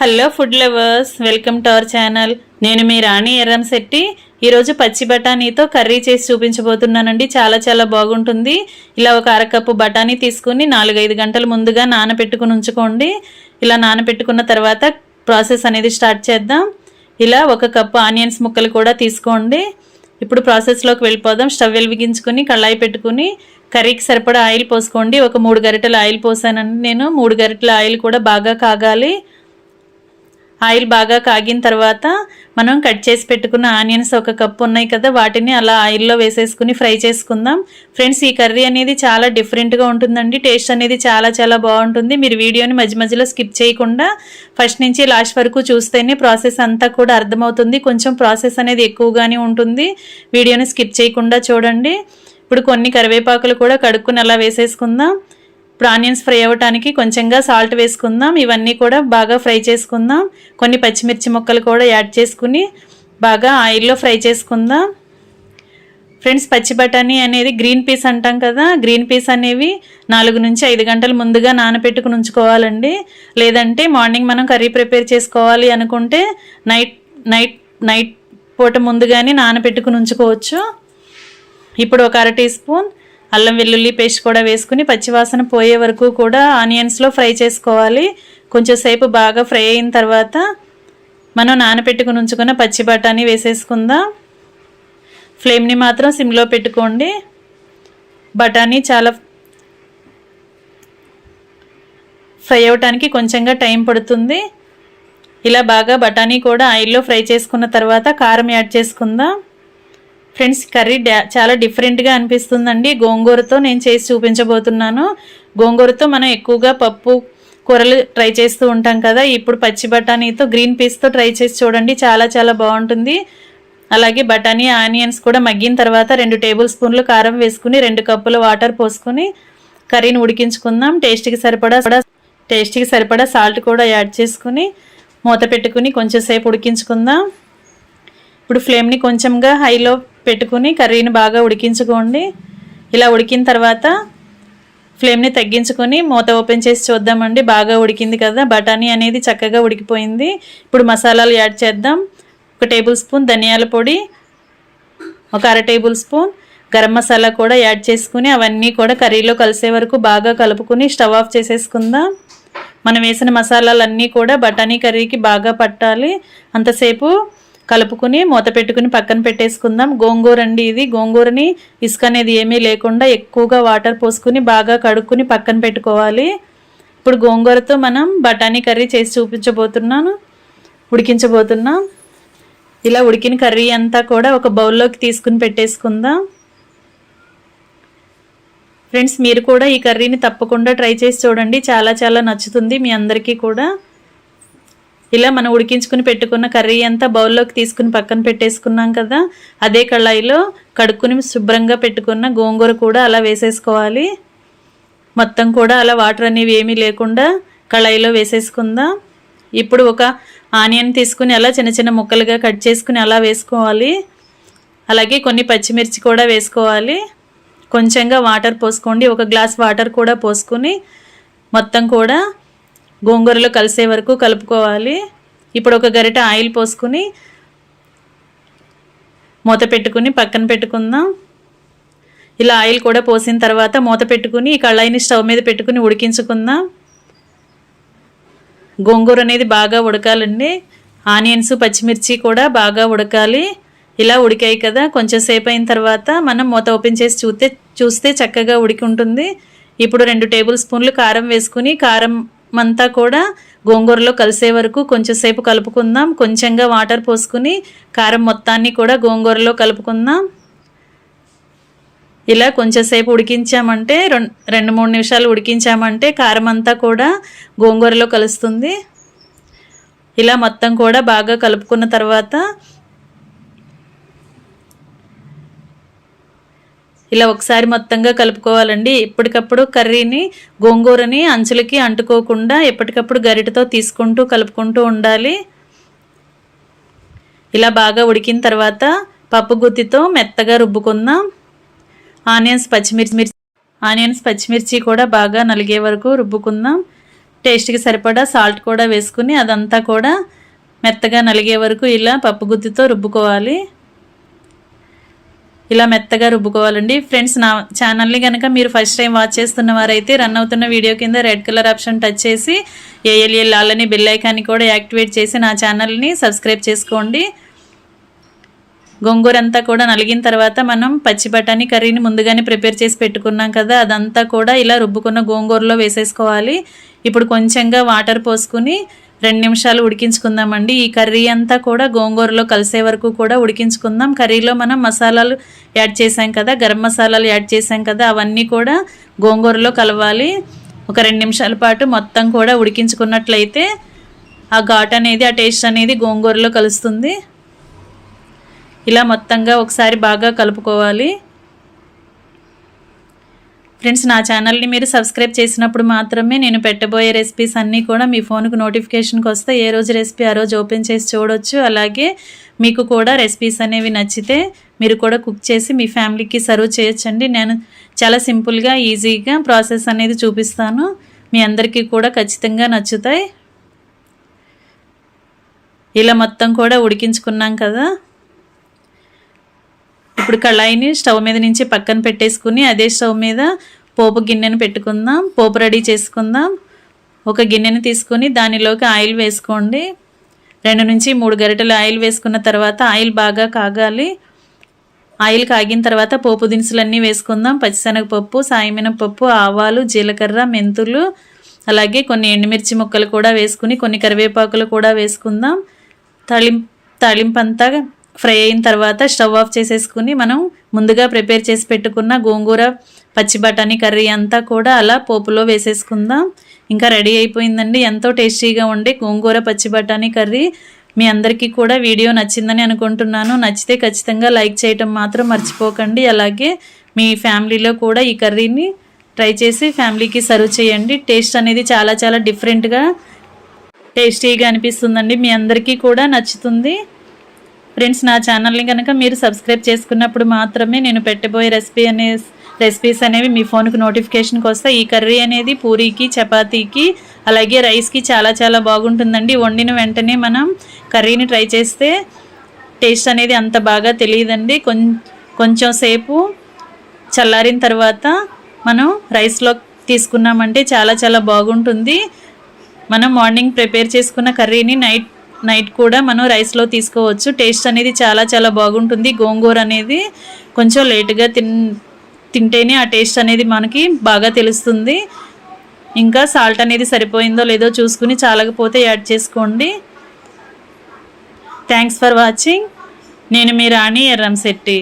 Hello food lovers welcome to our channel నేను మీ రాణి ఎర్రంశెట్టి ఈరోజు పచ్చి బఠానీతో కర్రీ చేసి చూపించబోతున్నానండి. చాలా చాలా బాగుంటుంది. ఇలా ఒక అరకప్పు బఠానీ తీసుకుని నాలుగైదు గంటలు ముందుగా నానబెట్టుకుని ఉంచుకోండి. ఇలా నానబెట్టుకున్న తర్వాత ప్రాసెస్ అనేది స్టార్ట్ చేద్దాం. ఇలా ఒక కప్పు ఆనియన్స్ ముక్కలు కూడా తీసుకోండి. ఇప్పుడు ప్రాసెస్లోకి వెళ్ళిపోదాం. స్టవ్ వెలిగించుకుని కళాయి పెట్టుకుని కర్రీకి సరిపడా ఆయిల్ పోసుకోండి. ఒక మూడు గరిటెల ఆయిల్ పోసానండి నేను. మూడు గరిటెల ఆయిల్ కూడా బాగా కాగాలి. ఆయిల్ బాగా కాగిన తర్వాత మనం కట్ చేసి పెట్టుకున్న ఆనియన్స్ ఒక కప్పు ఉన్నాయి కదా వాటిని అలా ఆయిల్లో వేసేసుకుని ఫ్రై చేసుకుందాం. ఫ్రెండ్స్ ఈ కర్రీ అనేది చాలా డిఫరెంట్గా ఉంటుందండి. టేస్ట్ అనేది చాలా చాలా బాగుంటుంది. మీరు వీడియోని మధ్య మధ్యలో స్కిప్ చేయకుండా ఫస్ట్ నుంచి లాస్ట్ వరకు చూస్తేనే ప్రాసెస్ అంతా కూడా అర్థమవుతుంది. కొంచెం ప్రాసెస్ అనేది ఎక్కువగానే ఉంటుంది. వీడియోని స్కిప్ చేయకుండా చూడండి. ఇప్పుడు కొన్ని కరివేపాకులు కూడా కడుక్కుని అలా వేసేసుకుందాం. ఇప్పుడు ఆనియన్స్ ఫ్రై అవ్వటానికి కొంచెంగా సాల్ట్ వేసుకుందాం. ఇవన్నీ కూడా బాగా ఫ్రై చేసుకుందాం. కొన్ని పచ్చిమిర్చి ముక్కలు కూడా యాడ్ చేసుకుని బాగా ఆయిల్లో ఫ్రై చేసుకుందాం. ఫ్రెండ్స్ పచ్చి బఠానీ అనేది గ్రీన్ పీస్ అంటాం కదా. గ్రీన్ పీస్ అనేవి నాలుగు నుంచి ఐదు గంటలు ముందుగా నానబెట్టుకుని ఉంచుకోవాలండి. లేదంటే మార్నింగ్ మనం కర్రీ ప్రిపేర్ చేసుకోవాలి అనుకుంటే నైట్ నైట్ నైట్ పూట ముందుగానే నానబెట్టుకుని ఉంచుకోవచ్చు. ఇప్పుడు ఒక అర టీ స్పూన్ అల్లం వెల్లుల్లి పేస్ట్ కూడా వేసుకుని పచ్చివాసన పోయే వరకు కూడా ఆనియన్స్లో ఫ్రై చేసుకోవాలి. కొంచెం సేపు బాగా ఫ్రై అయిన తర్వాత మనం నానపెట్టుకుని ఉంచుకున్న పచ్చి బఠానీ వేసేసుకుందాం. ఫ్లేమ్ని మాత్రం సిమ్లో పెట్టుకోండి. బఠానీ చాలా ఫ్రై అవ్వటానికి కొంచెంగా టైం పడుతుంది. ఇలా బాగా బఠానీ కూడా ఆయిల్లో ఫ్రై చేసుకున్న తర్వాత కారం యాడ్ చేసుకుందాం. ఫ్రెండ్స్ కర్రీ చాలా డిఫరెంట్గా అనిపిస్తుందండి. గోంగూరతో నేను చేసి చూపించబోతున్నాను. గోంగూరతో మనం ఎక్కువగా పప్పు కూరలు ట్రై చేస్తూ ఉంటాం కదా. ఇప్పుడు పచ్చి బఠానీతో గ్రీన్ పీస్తో ట్రై చేసి చూడండి. చాలా చాలా బాగుంటుంది. అలాగే బఠానీ ఆనియన్స్ కూడా మగ్గిన తర్వాత రెండు టేబుల్ స్పూన్లు కారం వేసుకుని రెండు కప్పుల వాటర్ పోసుకుని కర్రీని ఉడికించుకుందాం. టేస్ట్కి సరిపడా టేస్ట్కి సరిపడా సాల్ట్ కూడా యాడ్ చేసుకుని మూత పెట్టుకుని కొంచెం సేపు ఉడికించుకుందాం. ఇప్పుడు ఫ్లేమ్ని కొంచెంగా హైలో పెట్టుకుని కర్రీని బాగా ఉడికించుకోండి. ఇలా ఉడికిన తర్వాత ఫ్లేమ్ని తగ్గించుకొని మూత ఓపెన్ చేసి చూద్దామండి. బాగా ఉడికింది కదా. బఠానీ అనేది చక్కగా ఉడికిపోయింది. ఇప్పుడు మసాలాలు యాడ్ చేద్దాం. ఒక టేబుల్ స్పూన్ ధనియాల పొడి ఒక అర టేబుల్ స్పూన్ గరం మసాలా కూడా యాడ్ చేసుకుని అవన్నీ కూడా కర్రీలో కలిసే వరకు బాగా కలుపుకుని స్టవ్ ఆఫ్ చేసేసుకుందాం. మనం వేసిన మసాలాలన్నీ కూడా బఠానీ కర్రీకి బాగా పట్టాలి. అంతసేపు కలుపుకుని మూత పెట్టుకుని పక్కన పెట్టేసుకుందాం. గోంగూర అండి ఇది. గోంగూరని ఇసుక అనేది ఏమీ లేకుండా ఎక్కువగా వాటర్ పోసుకుని బాగా కడుక్కుని పక్కన పెట్టుకోవాలి. ఇప్పుడు గోంగూరతో మనం బఠానీ కర్రీ చేసి చూపించబోతున్నాను. ఉడికించబోతున్నాం. ఇలా ఉడికిన కర్రీ అంతా కూడా ఒక బౌల్లోకి తీసుకుని పెట్టేసుకుందాం. ఫ్రెండ్స్ మీరు కూడా ఈ కర్రీని తప్పకుండా ట్రై చేసి చూడండి. చాలా చాలా నచ్చుతుంది మీ అందరికీ కూడా. ఇలా మనం ఉడికించుకుని పెట్టుకున్న కర్రీ అంతా బౌల్లోకి తీసుకుని పక్కన పెట్టేసుకున్నాం కదా అదే కళాయిలో కడుక్కుని శుభ్రంగా పెట్టుకున్న గోంగూర కూడా అలా వేసేసుకోవాలి. మొత్తం కూడా అలా వాటర్ అనేవి ఏమీ లేకుండా కళాయిలో వేసేసుకుందాం. ఇప్పుడు ఒక ఆనియన్ తీసుకుని అలా చిన్న చిన్న ముక్కలుగా కట్ చేసుకుని అలా వేసుకోవాలి. అలాగే కొన్ని పచ్చిమిర్చి కూడా వేసుకోవాలి. కొంచెంగా వాటర్ పోసుకోండి. ఒక గ్లాస్ వాటర్ కూడా పోసుకొని మొత్తం కూడా గోంగూరలో కలిసే వరకు కలుపుకోవాలి. ఇప్పుడు ఒక గరిట ఆయిల్ పోసుకుని మూత పెట్టుకుని పక్కన పెట్టుకుందాం. ఇలా ఆయిల్ కూడా పోసిన తర్వాత మూత పెట్టుకుని ఈ కళాయిని స్టవ్ మీద పెట్టుకుని ఉడికించుకుందాం. గోంగూర అనేది బాగా ఉడకాలండి. ఆనియన్స్ పచ్చిమిర్చి కూడా బాగా ఉడకాలి. ఇలా ఉడికాయి కదా. కొంచెం సేపు అయిన తర్వాత మనం మూత ఓపెన్ చేసి చూస్తే చూస్తే చక్కగా ఉడికి ఉంటుంది. ఇప్పుడు రెండు టేబుల్ స్పూన్లు కారం వేసుకుని కారం అంతా కూడా గోంగూరలో కలిసే వరకు కొంచెం సేపు కలుపుకుందాం. కొంచెంగా వాటర్ పోసుకుని కారం మొత్తాన్ని కూడా గోంగూరలో కలుపుకుందాం. ఇలా కొంచెంసేపు ఉడికించామంటే రెండు మూడు నిమిషాలు ఉడికించామంటే కారం అంతా కూడా గోంగూరలో కలుస్తుంది. ఇలా మొత్తం కూడా బాగా కలుపుకున్న తర్వాత ఇలా ఒకసారి మొత్తంగా కలుపుకోవాలండి. ఎప్పటికప్పుడు కర్రీని గోంగూరని అంచులకి అంటుకోకుండా ఎప్పటికప్పుడు గరిటతో తీసుకుంటూ కలుపుకుంటూ ఉండాలి. ఇలా బాగా ఉడికిన తర్వాత పప్పు గుత్తితో మెత్తగా రుబ్బుకుందాం. ఆనియన్స్ పచ్చిమిర్చి ఆనియన్స్ పచ్చిమిర్చి కూడా బాగా నలిగే వరకు రుబ్బుకుందాం. టేస్ట్కి సరిపడా సాల్ట్ కూడా వేసుకుని అదంతా కూడా మెత్తగా నలిగే వరకు ఇలా పప్పు గుత్తితో రుబ్బుకోవాలి. ఇలా మెత్తగా రుబ్బుకోవాలండి. ఫ్రెండ్స్ నా ఛానల్ని కనుక మీరు ఫస్ట్ టైం వాచ్ చేస్తున్న వారైతే రన్ అవుతున్న వీడియో కింద రెడ్ కలర్ ఆప్షన్ టచ్ చేసి ఏఎల్ఎల్ ఆలని బెల్ ఐకాన్ని కూడా యాక్టివేట్ చేసి నా ఛానల్ని సబ్స్క్రైబ్ చేసుకోండి. గోంగూర అంతా కూడా నలిగిన తర్వాత మనం పచ్చి బఠానీ కర్రీని ముందుగానే ప్రిపేర్ చేసి పెట్టుకున్నాం కదా అదంతా కూడా ఇలా రుబ్బుకున్న గోంగూరలో వేసేసుకోవాలి. ఇప్పుడు కొంచెంగా వాటర్ పోసుకుని రెండు నిమిషాలు ఉడికించుకుందామండి. ఈ కర్రీ అంతా కూడా గోంగూరలో కలిసే వరకు కూడా ఉడికించుకుందాం. కర్రీలో మనం మసాలాలు యాడ్ చేసాం కదా గరం మసాలాలు యాడ్ చేసాం కదా అవన్నీ కూడా గోంగూరలో కలవాలి. ఒక రెండు నిమిషాల పాటు మొత్తం కూడా ఉడికించుకున్నట్లయితే ఆ ఘాట్ అనేది ఆ టేస్ట్ అనేది గోంగూరలో కలుస్తుంది. ఇలా మొత్తంగా ఒకసారి బాగా కలుపుకోవాలి. ఫ్రెండ్స్ నా ఛానల్ని మీరు సబ్స్క్రైబ్ చేసినప్పుడు మాత్రమే నేను పెట్టబోయే రెసిపీస్ అన్నీ కూడా మీ ఫోన్కు నోటిఫికేషన్కి వస్తే ఏ రోజు రెసిపీ ఆ రోజు ఓపెన్ చేసి చూడొచ్చు. అలాగే మీకు కూడా రెసిపీస్ అనేవి నచ్చితే మీరు కూడా కుక్ చేసి మీ ఫ్యామిలీకి సర్వ్ చేయొచ్చండి. నేను చాలా సింపుల్గా ఈజీగా ప్రాసెస్ అనేది చూపిస్తాను. మీ అందరికీ కూడా ఖచ్చితంగా నచ్చుతాయి. ఇలా మొత్తం కూడా ఉడికించుకున్నాం కదా. ఇప్పుడు కళాయిని స్టవ్ మీద నుంచి పక్కన పెట్టేసుకుని అదే స్టవ్ మీద పోపు గిన్నెను పెట్టుకుందాం. పోపు రెడీ చేసుకుందాం. ఒక గిన్నెని తీసుకొని దానిలోకి ఆయిల్ వేసుకోండి. రెండు నుంచి మూడు గరిటెలు ఆయిల్ వేసుకున్న తర్వాత ఆయిల్ బాగా కాగాలి. ఆయిల్ కాగిన తర్వాత పోపు దినుసులన్నీ వేసుకుందాం. పచ్చిశనగపప్పు సాయమినపప్పు ఆవాలు జీలకర్ర మెంతులు అలాగే కొన్ని ఎండుమిర్చి ముక్కలు కూడా వేసుకుని కొన్ని కరివేపాకులు కూడా వేసుకుందాం. తళిం తాలింపంతా ఫ్రై అయిన తర్వాత స్టవ్ ఆఫ్ చేసేసుకుని మనం ముందుగా ప్రిపేర్ చేసి పెట్టుకున్న గోంగూర పచ్చి బఠానీ కర్రీ అంతా కూడా అలా పోపులో వేసేసుకుందాం. ఇంకా రెడీ అయిపోయిందండి. ఎంతో టేస్టీగా ఉండే గోంగూర పచ్చి బఠానీ కర్రీ. మీ అందరికీ కూడా వీడియో నచ్చిందని అనుకుంటున్నాను. నచ్చితే ఖచ్చితంగా లైక్ చేయటం మాత్రం మర్చిపోకండి. అలాగే మీ ఫ్యామిలీలో కూడా ఈ కర్రీని ట్రై చేసి ఫ్యామిలీకి సర్వ్ చేయండి. టేస్ట్ అనేది చాలా చాలా డిఫరెంట్గా టేస్టీగా అనిపిస్తుందండి. మీ అందరికీ కూడా నచ్చుతుంది. ఫ్రెండ్స్ నా ఛానల్ని కనుక మీరు సబ్స్క్రైబ్ చేసుకున్నప్పుడు మాత్రమే నేను పెట్టబోయే రెసిపీ అనే రెసిపీస్ అనేవి మీ ఫోన్కి నోటిఫికేషన్కి వస్తాయి. ఈ కర్రీ అనేది పూరీకి చపాతీకి అలాగే రైస్కి చాలా చాలా బాగుంటుందండి. వండిన వెంటనే మనం కర్రీని ట్రై చేస్తే టేస్ట్ అనేది అంత బాగా తెలియదండి. కొంచెం సేపు చల్లారిన తర్వాత మనం రైస్లో తీసుకున్నామంటే చాలా చాలా బాగుంటుంది. మనం మార్నింగ్ ప్రిపేర్ చేసుకున్న కర్రీని నైట్ నైట్ కూడా మనం రైస్లో తీసుకోవచ్చు. టేస్ట్ అనేది చాలా చాలా బాగుంటుంది. గోంగూర అనేది కొంచెం లేటుగా తిన్ తింటేనే ఆ టేస్ట్ అనేది మనకి బాగా తెలుస్తుంది. ఇంకా సాల్ట్ అనేది సరిపోయిందో లేదో చూసుకుని చాలకపోతే యాడ్ చేసుకోండి. థ్యాంక్స్ ఫర్ వాచింగ్ నేను మీ రాణి ఎర్రంశెట్టి